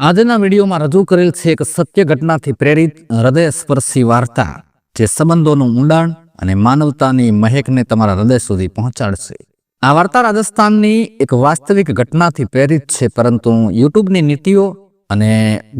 આજના વિડીયોમાં રજૂ કરેલ છે એક સત્ય ઘટનાથી પ્રેરિત હૃદયસ્પર્શી વાર્તા, જે સંબંધોનું ઊંડાણ અને માનવતાની મહેકને તમારા હૃદય સુધી પહોંચાડશે. આ વાર્તા રાજસ્થાનની એક વાસ્તવિક ઘટનાથી પ્રેરિત છે, પરંતુ યુટ્યુબની નીતિઓ અને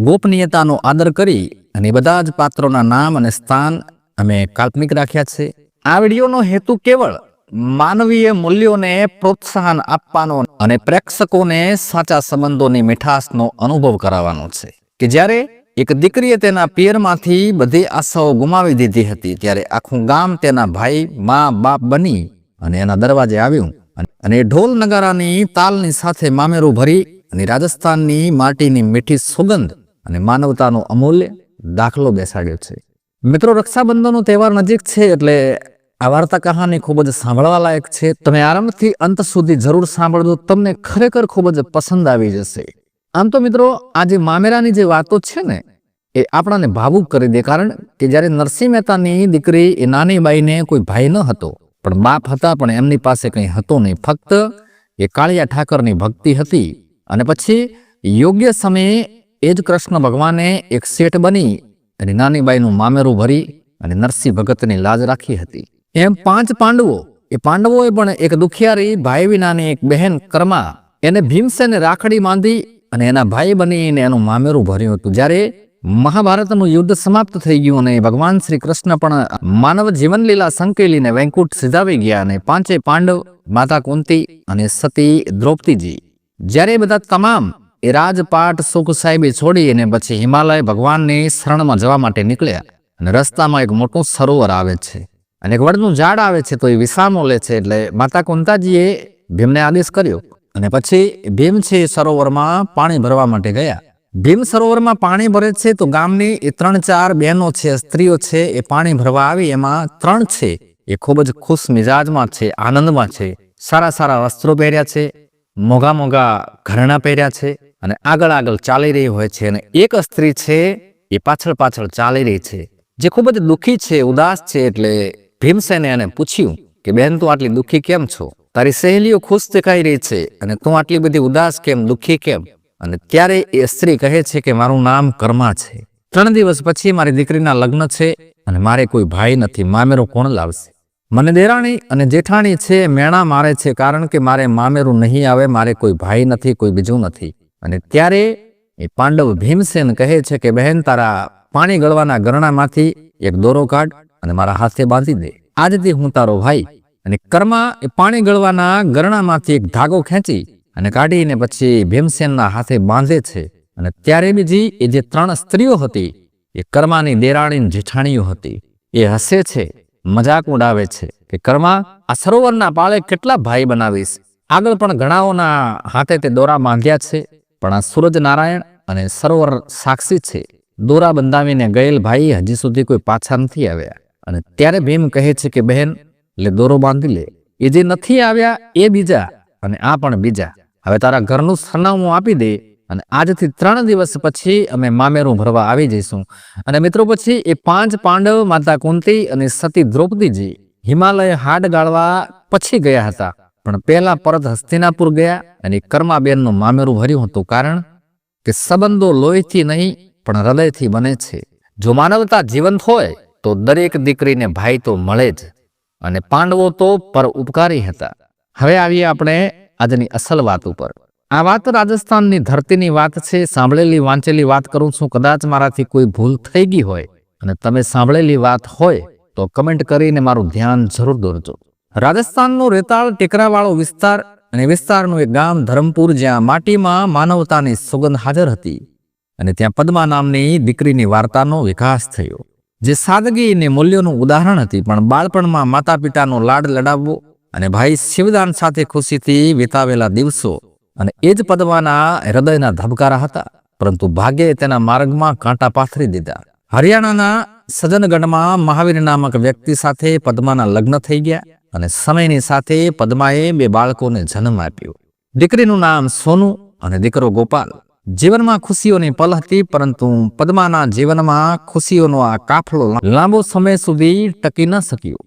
ગોપનીયતાનો આદર કરી અને બધા જ પાત્રોના નામ અને સ્થાન અમે કાલ્પનિક રાખ્યા છે. આ વિડીયોનો હેતુ કેવળ માનવીય મૂલ્યોને પ્રોત્સાહન આપવાનો અને પ્રેક્ષકોને સાચા સંબંધોની મીઠાશનો અનુભવ કરાવવાનો છે. કે જ્યારે એક દીકરીએ તેના પિયરમાંથી બધી આશાઓ ગુમાવી દીધી હતી, ત્યારે આખું ગામ તેના ભાઈ, મા, બાપ બની અને એના દરવાજે આવ્યું અને- ઢોલ નગારાની તાલની સાથે મામેરું ભરી અને રાજસ્થાનની માટીની મીઠી સુગંધ અને માનવતાનો અમૂલ્ય દાખલો બેસાડ્યો છે. મિત્રો, રક્ષાબંધનનો તહેવાર નજીક છે એટલે આ વાર્તા કહાની ખૂબ જ સાંભળવા લાયક છે. તમે આરંભથી અંત સુધી જરૂર સાંભળજો. તમને ખરેખર ખૂબ જ પસંદ આવી જશે. આમ તો મિત્રો, આ જે મામેરાની જે વાતો છે ને, એ આપણાને ભાવુક કરી દે. કારણ કે જ્યારે નરસિંહ મહેતાની દીકરી એ નાની બાઈને કોઈ ભાઈ ન હતો, પણ બાપ હતા, પણ એમની પાસે કંઈ હતો નહીં. ફક્ત એ કાળિયા ઠાકરની ભક્તિ હતી અને પછી યોગ્ય સમયે એ જ કૃષ્ણ ભગવાને એક શેઠ બની અને નાની બાઈનું મામેરું ભરી અને નરસિંહ ભગતની લાજ રાખી હતી. એમ પાંચ પાંડવો એ પાંડવોએ પણ એક દુખિયારી ભાઈ વિનાની એક બહેન કર્મા એને ભીમસેને રાખડી બાંધી અને એના ભાઈ બનીને એનું મામેરું ભર્યું હતું. જ્યારે મહાભારતનું યુદ્ધ સમાપ્ત થઈ ગયું અને ભગવાન શ્રી કૃષ્ણ પણ માનવ જીવનલીલા સંકેલીને વૈકુંઠ સિધાવી ગયા અને પાંચે પાંડવ માતા કુંતી અને સતી દ્રૌપદીજી. જ્યારે બધા તમામ એ રાજપાટ સુખ સાહેબે છોડી અને પછી હિમાલય ભગવાનની શરણમાં જવા માટે નીકળ્યા અને રસ્તામાં એક મોટું સરોવર આવે છે. અને એક વડનું ઝાડ આવે છે તો એ વિસામો લે છે એટલે માતા કુંતાજીએ ભીમને આદેશ કર્યો. અને પછી ભીમ છે સરોવરમાં પાણી ભરવા માટે ગયા. ભીમ સરોવરમાં પાણી ભરે છે તો ગામની એ ત્રણ ચાર બહેનો છે, સ્ત્રીઓ છે એ પાણી ભરવા આવી. એમાં ત્રણ છે એ ખૂબ જ ખુશ મિજાજમાં છે, આનંદમાં છે. સારા સારા વસ્ત્રો પહેર્યા છે, મોઘા મોઘા ઘરેણા પહેર્યા છે અને આગળ આગળ ચાલી રહી હોય છે. અને એક સ્ત્રી છે એ પાછળ પાછળ ચાલી રહી છે. જે ખૂબ જ દુઃખી છે, ઉદાસ છે એટલે ભીમસેને એને પૂછ્યું કે બહેન તું આટલી દુઃખી કેમ છો? તારી સહેલીઓ ખુશ દેખાઈ રહી છે અને તું આટલી બધી ઉદાસ કેમ, દુઃખી કેમ? અને ત્યારે એ સ્ત્રી કહે છે કે, મારું નામ કર્મા છે. ત્રણ દિવસ પછી મારી દીકરીના લગ્ન છે અને મારે કોઈ ભાઈ નથી, મામેરો કોણ લાવશે? મને દેરાણી અને જેઠાણી છે, મેણા મારે છે, કારણ કે મારે મામેરું નહીં આવે, મારે કોઈ ભાઈ નથી, કોઈ બીજું નથી. અને ત્યારે એ પાંડવ ભીમસેન કહે છે કે બહેન તારા પાણી ગળવાના ગરણામાંથી એક દોરો કાઢ અને મારા હાથે બાંધી દે. આજથી હું તારો ભાઈ અને કર્મા એ પાણી ગળવાના ગરણામાંથી એક ધાગો ખેંચી અને કાઢીને પછી ભીમસેનના હાથે બાંધે છે. અને ત્યારે બીજી એ જે ત્રણ સ્ત્રીઓ હતી, એ કર્માની દેરાણી જેઠાણીઓ હતી. એ હસે છે, મજાક ઉડાવે છે કે, કર્મા, આ સરોવરના પાળે કેટલા ભાઈ બનાવીશ? આગળ પણ ઘણાઓના હાથે તે દોરા બાંધ્યા છે, પણ આ સૂરજ નારાયણ અને સરોવર સાક્ષી છે. દોરા બંધાવીને ગયેલ ભાઈ હજી સુધી કોઈ પાછા નથી આવ્યા. અને ત્યારે ભીમ કહે છે કે, બહેન એટલે દોરો બાંધી લે. એ જે નથી આવ્યા, એ બીજા અને આ પણ બીજા. હવે તારા ઘરનું સરનામું આપી દે અને આજથી ત્રણ દિવસ પછી અમે મામેરું ભરવા આવી જઈશું. અને મિત્રો પછી એ પાંચ પાંડવ માતા કુંતી અને સતી દ્રૌપદીજી હિમાલય હાડ ગાળવા પછી ગયા હતા. પણ પહેલા પરત હસ્તિનાપુર ગયા અને કર્માબેનનું મામેરું ભર્યું હતું કારણ કે સંબંધો લોહીથી નહીં, પણ હૃદયથી બને છે. જો માનવતા જીવંત હોય તો દરેક દીકરીને ભાઈ તો મળે જ. અને પાંડવો તો પર ઉપકારી હતા. હવે આવીએ આપણે આજની અસલ વાત ઉપર. આ વાત રાજસ્થાનની ધરતીની વાત છે, સાંભળેલી વાંચેલી વાત કરું છું, કદાચ મારાથી કોઈ ભૂલ થઈ ગઈ હોય. અને તમે સાંભળેલી વાત હોય તો કમેન્ટ કરીને મારું ધ્યાન જરૂર દોરજો. રાજસ્થાનનો રેતાળ ટેકરાવાળો વિસ્તાર અને વિસ્તારનું એક ગામ ધરમપુર, જ્યાં માટીમાં માનવતાની સુગંધ હાજર હતી. અને ત્યાં પદ્મા નામની દીકરીની વાર્તાનો વિકાસ થયો. જે સાદગી અને મૂલ્યોનું ઉદાહરણ હતી, પણ બાળપણમાં માતા પિતાનો લાડ લડાવવો અને ભાઈ શિવદાન સાથે ખુશીથી વિતાવેલા દિવસો અને એ જ પદવાના હૃદયના ધબકારા હતા, પરંતુ ભાગ્યે તેના માર્ગમાં કાંટા પાથરી દીધા. હરિયાણાના સજનગઢમાં મહાવીર નામક વ્યક્તિ સાથે પદ્માના લગ્ન થઈ ગયા અને સમયની સાથે પદ્માએ બે બાળકોને જન્મ આપ્યો. દીકરીનું નામ સોનુ અને દીકરો ગોપાલ. જીવનમાં ખુશીઓની પલ હતી, પરંતુ પદ્માના જીવનમાં ખુશીઓનો આ કાફલો લાંબો સમય સુધી ટકી ન શક્યો.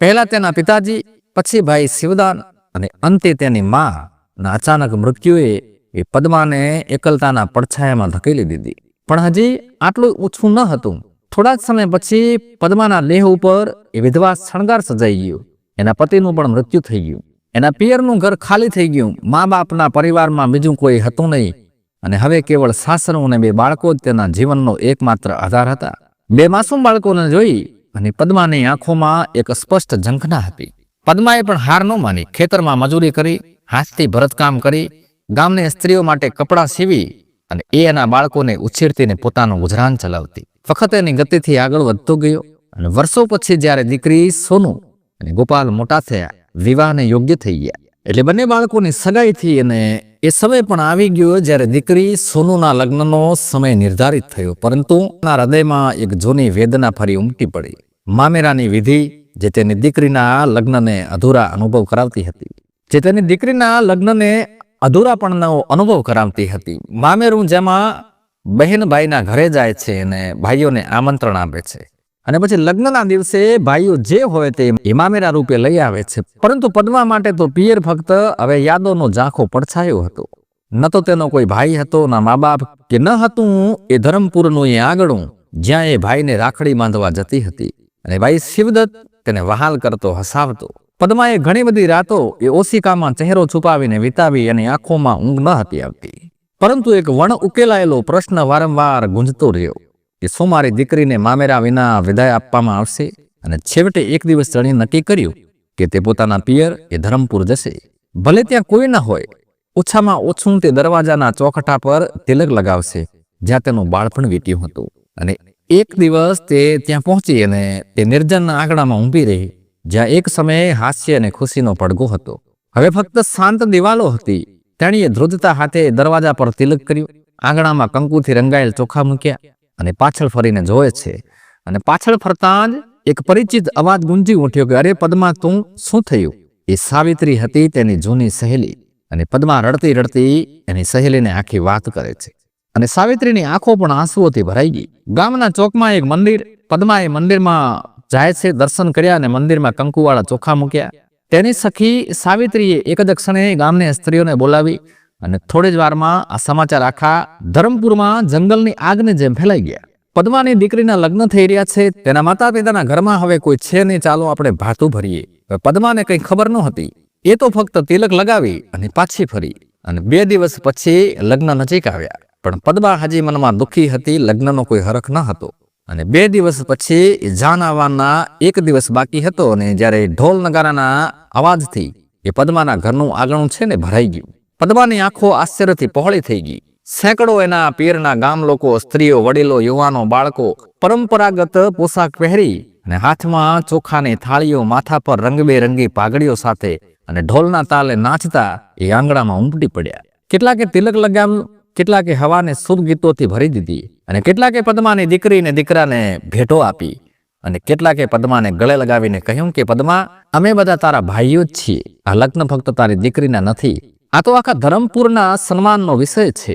પહેલા તેના પિતાજી, પછી ભાઈ શિવદાન અને અંતે તેની માં અચાનક મૃત્યુએ એ પદ્માને એકલતાના પડછાયામાં ધકેલી દીધી. પણ હજી આટલું ઓછું ન હતું. થોડા સમય પછી પદ્માના લેહ ઉપર એ વિધવા શણગાર સજાઈ ગયો. એના પતિનું પણ મૃત્યુ થઈ ગયું. એના પિયરનું ઘર ખાલી થઈ ગયું. મા બાપના પરિવારમાં બીજું કોઈ હતું નહીં. અને હવે કેવળ સાસરો અને બે બાળકો જ તેના જીવનનો એકમાત્ર આધાર હતા. બે માસૂમ બાળકોને જોઈ અને પદ્માની આંખોમાં એક સ્પષ્ટ ઝંખના હતી. પદ્માએ પણ હાર ન માની, ખેતરમાં મજૂરી કરી, હાથથી ભરતકામ કરી, ગામની સ્ત્રીઓ માટે કપડાં સીવી અને એ એના બાળકોને ઉછેરતીને પોતાનું ગુજરાન ચલાવતી. વખત એની ગતિથી આગળ વધતો ગયો અને વર્ષો પછી જ્યારે દીકરી સોનું અને ગોપાલ મોટા થયા, વિવાહને યોગ્ય થઈ ગયા. એટલે બંને બાળકોની સગાઈ થઈ અને એ સમય પણ આવી ગયો જ્યારે દીકરી સોનુના લગ્નનો સમય નિર્ધારિત થયો. પરંતુ એના હૃદયમાં એક જૂની વેદના ફરી ઉમટી પડી. મામેરાની વિધિ જે તેની દીકરીના લગ્નને અધૂરા અનુભવ કરાવતી હતી. જે તેની દીકરીના લગ્નને અધૂરાપણનો અનુભવ કરાવતી હતી. મામેરું જેમાં બહેન ભાઈના ઘરે જાય છે અને ભાઈઓને આમંત્રણ આપે છે. અને પછી લગ્નના દિવસે ભાઈઓ જે હોય તે ઇમામેરા રૂપે લઈ આવે છે. પરંતુ પદ્મા માટે તો પિયર ફક્ત હવે યાદોનો ઝાંખો પડછાયો હતો. ન તો તેનો કોઈ ભાઈ હતો, ના મા બાપ કે ન હતું એ ધરમપુરનું એ આગળું જ્યાં એ ભાઈને રાખડી બાંધવા જતી હતી. અને ભાઈ શિવદત્ત તેને વહાલ કરતો હસાવતો. પદ્માએ ઘણી બધી રાતો એ ઓશિકામાં ચહેરો છુપાવીને વિતાવી અને આંખોમાં ઊંઘ ન હતી આવતી. પરંતુ એક વણ ઉકેલાયેલો પ્રશ્ન વારંવાર ગુંજતો રહ્યો. કે શું મારી દીકરીને મામેરા વિના વિદાય આપવામાં આવશે? અને છેવટે એક દિવસ તેણે નક્કી કર્યું કે તે પોતાના પિયર એ ધરમપુર જશે. ભલે ત્યાં કોઈ ન હોય, ઓછામાં ઓછું તે દરવાજાના ચોખટા પર તિલક લગાવશે, જ્યાં તેનું બાળપણ વીત્યું હતું. અને એક દિવસ તે ત્યાં પહોંચી અને તે નિર્જન આંગણામાં ઊભી રહી, જ્યાં એક સમયે હાસ્ય અને ખુશીનો પડઘો હતો. હવે ફક્ત શાંત દિવાલો હતી. તેણીએ ધ્રુજતા હાથે દરવાજા પર તિલક કર્યું. આંગણામાં કંકુથી રંગાયેલ ચોખા મૂક્યા. અને પાછળ ફરીને જોવે છે. અને પાછળ ફરતા જ એક પરિચિત અવાજ ગુંજી ઉઠ્યો કે, અરે પદ્મા, તું શું થયું? એ સાવિત્રી હતી તેની જૂની સહેલી. અને પદ્મા રડતી રડતી એની સહેલીને આખી વાત કરે છે. અને સાવિત્રીની આંખો પણ આંસુઓથી ભરાઈ ગઈ. ગામના ચોકમાં એક મંદિર પદ્મા એ મંદિરમાં જાય છે, દર્શન કર્યા અને મંદિરમાં કંકુવાળા ચોખા મૂક્યા. તેની સખી સાવિત્રીએ એક જ ક્ષણે ગામની સ્ત્રીઓને બોલાવી અને થોડી જ વારમાં આ સમાચાર આખા ધરમપુરમાં જંગલની આગને જેમ ફેલાઈ ગયા. પદ્માની દીકરીના લગ્ન થઈ રહ્યા છે, તેના માતા પિતાના ઘરમાં હવે કોઈ છે નહીં, ચાલો આપણે ભાતું ભરીએ. પદ્માને કંઈ ખબર ન હતી એ તો ફક્ત તિલક લગાવી અને પાછી ફરી. અને બે દિવસ પછી લગ્ન નજીક આવ્યા. પણ પદ્મા હજી મનમાં દુઃખી હતી, લગ્નનો કોઈ હરખ ન હતો. અને બે દિવસ પછી જાન આવવાના એક દિવસ બાકી હતો અને જ્યારે ઢોલ નગારાના અવાજથી એ પદ્માના ઘરનું આગણું છે ને ભરાઈ ગયું. પદ્માની આંખો આશ્ચર્યથી પહોળી થઈ ગઈ. સેંકડો એના પિયરના ગામ લોકો, સ્ત્રીઓ, વડીલો, યુવાનો, બાળકો પરંપરાગત પોશાક પહેરી અને હાથમાં ચોખાની થાળીઓ, માથા પર રંગબેરંગી પાઘડીઓ સાથે અને ઢોલના તાલે નાચતા એ આંગણામાં ઉમટી પડ્યા. કેટલાકે તિલક લગાવ્યું કેટલાકે હવાને શુભ ગીતોથી ભરી દીધી અને કેટલાકે પદ્માની દીકરીને દીકરાને ભેટો આપી અને કેટલાકે પદ્માને ગળે લગાવીને કહ્યું કે, પદ્મા, અમે બધા તારા ભાઈઓ જ છીએ. આ લગ્ન ફક્ત તારી દીકરીના નથી આ તો આખા ધરમપુરના સન્માનનો વિષય છે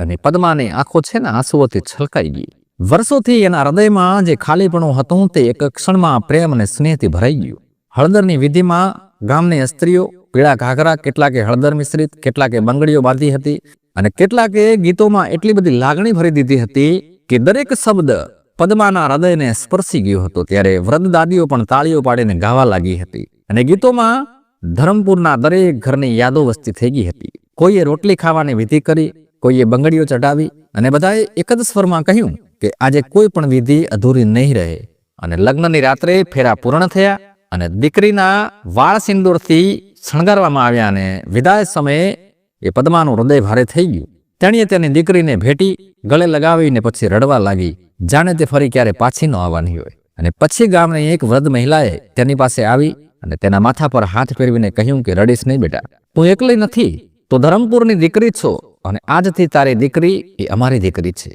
અને પદ્માને આંખો છે ને આંસુઓથી છલકાઈ ગઈ. વર્ષોથી એના હૃદયમાં જે ખાલીપણું હતું તે એક ક્ષણમાં પ્રેમ અને સ્નેહથી ભરાઈ ગયું. હળદરની વિધિમાં ગામની સ્ત્રીઓ પીળા ઘાઘરા, કેટલાકે હળદર મિશ્રિત, કેટલાકે બંગડીઓ બાંધી હતી અને કેટલાકે ગીતોમાં એટલી બધી લાગણી ભરી દીધી હતી કે દરેક શબ્દ પદ્માના હૃદયને સ્પર્શી ગયો હતો ત્યારે વૃદ્ધ દાદીઓ પણ તાળીઓ પાડીને ગાવા લાગી હતી. અને ગીતોમાં ધરમપુરના દરેક ઘરની યાદો વસ્તી થઈ ગઈ હતી. કોઈએ રોટલી ખાવાની વિધિ કરી, કોઈએ બંગડીઓ ચઢાવી અને બધાએ એક જ સ્વરમાં કહ્યું કે આજે કોઈ પણ વિધિ અધૂરી નહીં રહે. અને લગ્નની રાત્રે ફેરા પૂર્ણ થયા અને દીકરીના વાળ સિંદૂરથી શણગારવામાં આવ્યા અને વિદાય સમયે એ પદ્માનું હૃદય ભારે થઈ ગયું. તેણીએ તેની દીકરીને ભેટી ગળે લગાવીને પછી રડવા લાગી. જાણે તે ફરી ક્યારે પાછી ન આવવાની હોય. અને પછી ગામની એક વૃદ્ધ મહિલાએ તેની પાસે આવી અને તેના માથા પર હાથ ફેરવીને કહ્યું કે, રડીશ નહીં બેટા, તું એકલી નથી, તો ધરમપુરની દીકરી છો અને આજથી તારી દીકરી એ અમારી દીકરી છે.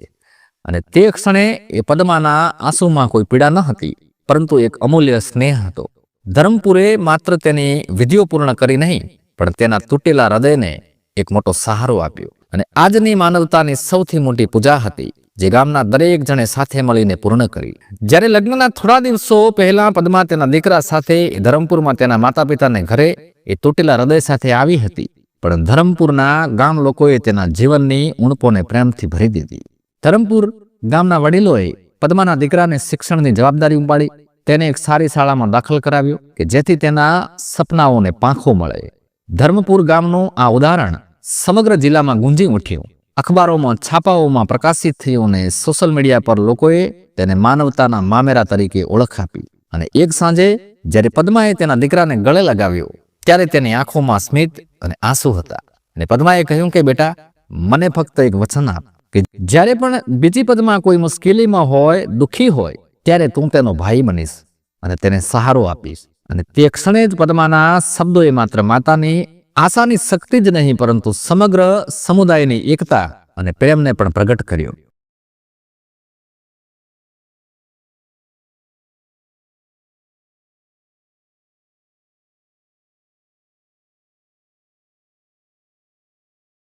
અને તે ક્ષણે એ પદ્માના આંસુમાં કોઈ પીડા ન હતી, પરંતુ એક અમૂલ્ય સ્નેહ હતો. ધરમપુરે માત્ર તેની વિધિઓ પૂર્ણ કરી નહીં, પણ તેના તૂટેલા હૃદયને એક મોટો સહારો આપ્યો. અને આજની માનવતાની સૌથી મોટી પૂજા હતી જે ગામના દરેક જણે સાથે મળીને પૂર્ણ કરી. જ્યારે લગ્નના થોડા દિવસો પહેલા પદ્મા તેના દીકરા સાથે ધરમપુરમાં તેના માતા પિતાને ઘરે એ તૂટેલા હૃદય સાથે આવી હતી. પણ ધરમપુરના ગામ લોકોએ તેના જીવનની ઉણપોને પ્રેમથી ભરી દીધી. ધરમપુર ગામના વડીલોએ પદ્માના દીકરાને શિક્ષણની જવાબદારી ઉપાડી તેને એક સારી શાળામાં દાખલ કરાવ્યો કે જેથી તેના સપનાઓને પાંખો મળે. ધર્મપુર ગામનું આ ઉદાહરણ સમગ્ર જિલ્લામાં ગુંજી ઉઠ્યું. અખબારોમાં છાપાઓમાં પ્રકાશિત થયું અને સોશિયલ મીડિયા પર લોકોએ તેને માનવતાના મામેરા તરીકે ઓળખ આપી. અને એક સાંજે જ્યારે પદ્માએ તેના દીકરાને ગળે લગાવ્યો, ત્યારે તેની આંખોમાં સ્મિત અને આંસુ હતા. અને પદ્માએ કહ્યું કે, બેટા, મને ફક્ત એક વચન આપ, કે જ્યારે પણ બીજી પદમાં કોઈ મુશ્કેલીમાં હોય, દુઃખી હોય, ત્યારે તું તેનો ભાઈ બનીશ અને તેને સહારો આપીશ. અને તે ક્ષણે જ પદ્માના શબ્દોએ માત્ર માતાની આશાની શક્તિ જ નહીં પરંતુ સમગ્ર સમુદાયની એકતા અને પ્રેમને પણ પ્રગટ કર્યો.